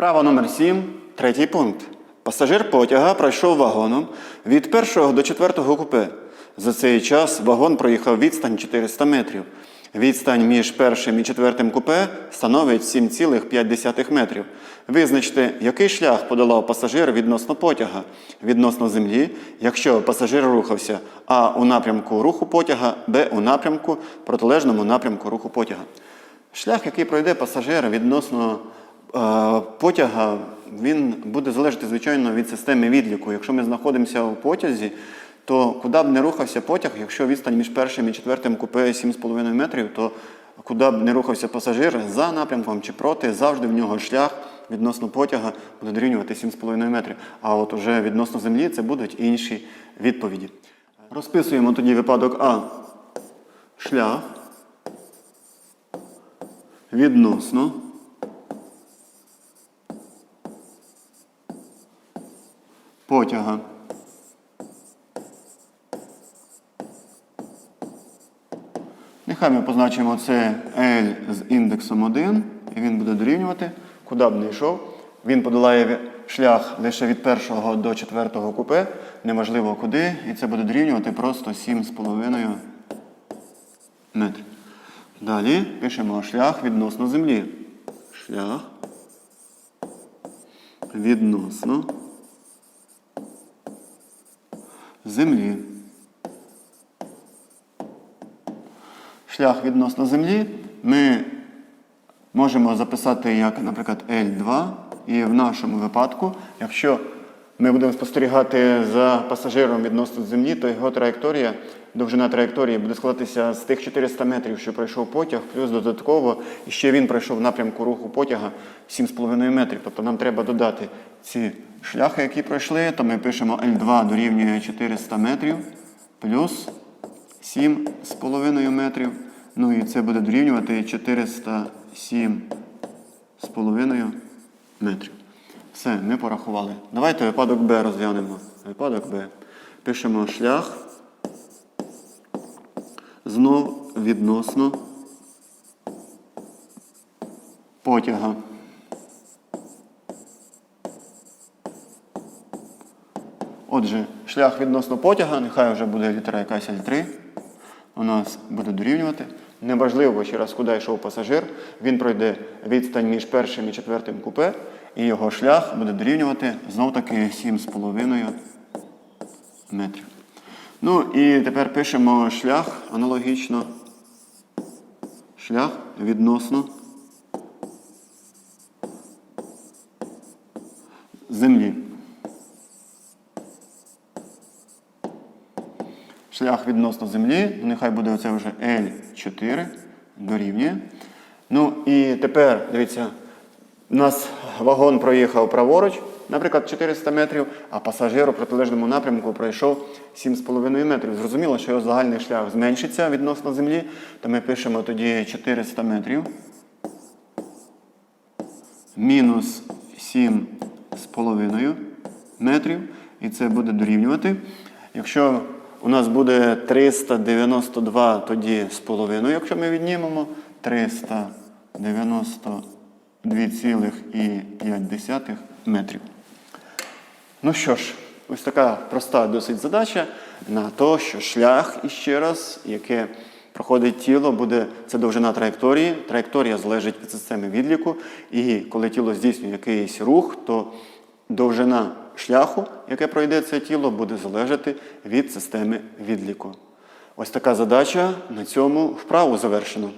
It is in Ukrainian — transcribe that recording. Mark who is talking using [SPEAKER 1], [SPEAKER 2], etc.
[SPEAKER 1] Вправа номер 7, третій пункт. Пасажир потяга пройшов вагоном від першого до четвертого купе. За цей час вагон проїхав відстань 400 метрів. Відстань між першим і четвертим купе становить 7,5 метрів. Визначте, який шлях подолав пасажир відносно потяга, відносно землі, якщо пасажир рухався А у напрямку руху потяга, Б у напрямку протилежному напрямку руху потяга. Шлях, який пройде пасажир відносно потяга, він буде залежати, звичайно, від системи відліку. Якщо ми знаходимося у потязі, то куди б не рухався потяг, якщо відстань між першим і четвертим купе 7,5 метрів, то куди б не рухався пасажир за напрямком чи проти, завжди в нього шлях відносно потяга буде дорівнювати 7,5 метрів. А от уже відносно землі це будуть інші відповіді. Розписуємо тоді випадок А. Шлях відносно потяга. Нехай ми позначимо це L з індексом 1, і він буде дорівнювати, куди б не йшов. Він подолає шлях лише від першого до четвертого купе, неможливо куди, і це буде дорівнювати просто 7,5 метрів. Далі пишемо шлях відносно землі. Шлях відносно землі. Шлях відносно землі ми можемо записати як, наприклад, L2. І в нашому випадку, якщо ми будемо спостерігати за пасажиром відносно землі, то його траєкторія, довжина траєкторії буде складатися з тих 400 метрів, що пройшов потяг, плюс додатково, і ще він пройшов в напрямку руху потяга 7,5 метрів. Тобто нам треба додати ці шляхи, які пройшли, то ми пишемо L2 дорівнює 400 метрів плюс 7,5 метрів. Ну і це буде дорівнювати 407,5 метрів. Все, ми порахували. Давайте випадок Б розглянемо. Випадок Б. Пишемо шлях. Знов відносно потяга. Отже, шлях відносно потяга, нехай вже буде літера якась L3. У нас буде дорівнювати. Неважливо, ще раз, куди йшов пасажир, він пройде відстань між першим і четвертим купе, і його шлях буде дорівнювати знов таки 7,5 метрів. Ну і тепер пишемо шлях аналогічно. Шлях відносно землі. Шлях відносно землі, ну, нехай буде оце вже L4 дорівнює. Ну і тепер, дивіться, у нас вагон проїхав праворуч, наприклад, 400 метрів, а пасажир у протилежному напрямку пройшов 7,5 метрів. Зрозуміло, що його загальний шлях зменшиться відносно землі, то ми пишемо тоді 400 метрів. Мінус 7,5 метрів. І це буде дорівнювати. Якщо у нас буде 392 тоді з половиною, якщо ми віднімемо 392,5 метрів. Ну що ж, ось така проста досить задача на те, що шлях іще раз, яке проходить тіло, буде це довжина траєкторії. Траєкторія залежить від системи відліку. І коли тіло здійснює якийсь рух, то довжина шляху, яке пройде це тіло, буде залежати від системи відліку. Ось така задача на цьому вправу завершено.